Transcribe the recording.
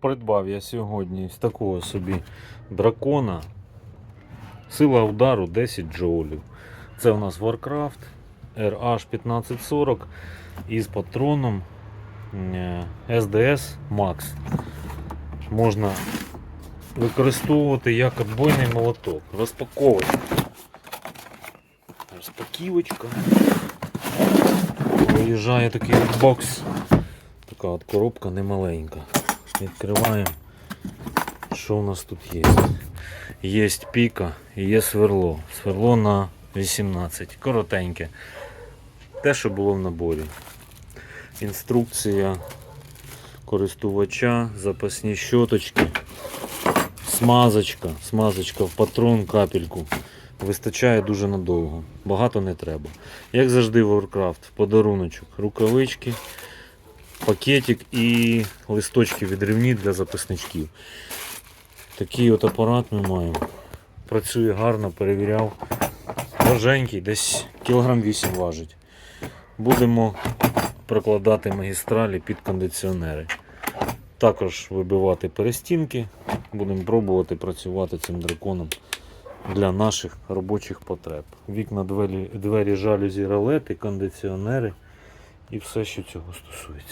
Придбав я сьогодні з такого собі дракона. Сила удару 10 джоулів. Це у нас Warcraft RH1540 із патроном е, SDS Max. Можна використовувати як отбойний молоток. Розпаковуємо. Розпаківочка. Виїжджає такий бокс. Така от коробка немаленька. Відкриваємо. Що у нас тут є? Є піка і є сверло. Сверло на 18. Коротеньке. Те, що було в наборі. Інструкція користувача, запасні щоточки, смазочка, смазочка в патрон, капельку. Вистачає дуже надовго. Багато не треба. Як завжди, Warcraft, подаруночок, рукавички, пакетик і листочки відривні для записничків. Такий от апарат ми маємо. Працює гарно, перевіряв. Важенький, десь кілограм 8 важить. Будемо прокладати магістралі під кондиціонери. Також вибивати перестінки. Будемо пробувати працювати цим драконом для наших робочих потреб. Вікна, двері, двері жалюзі, ролети, кондиціонери і все, що цього стосується.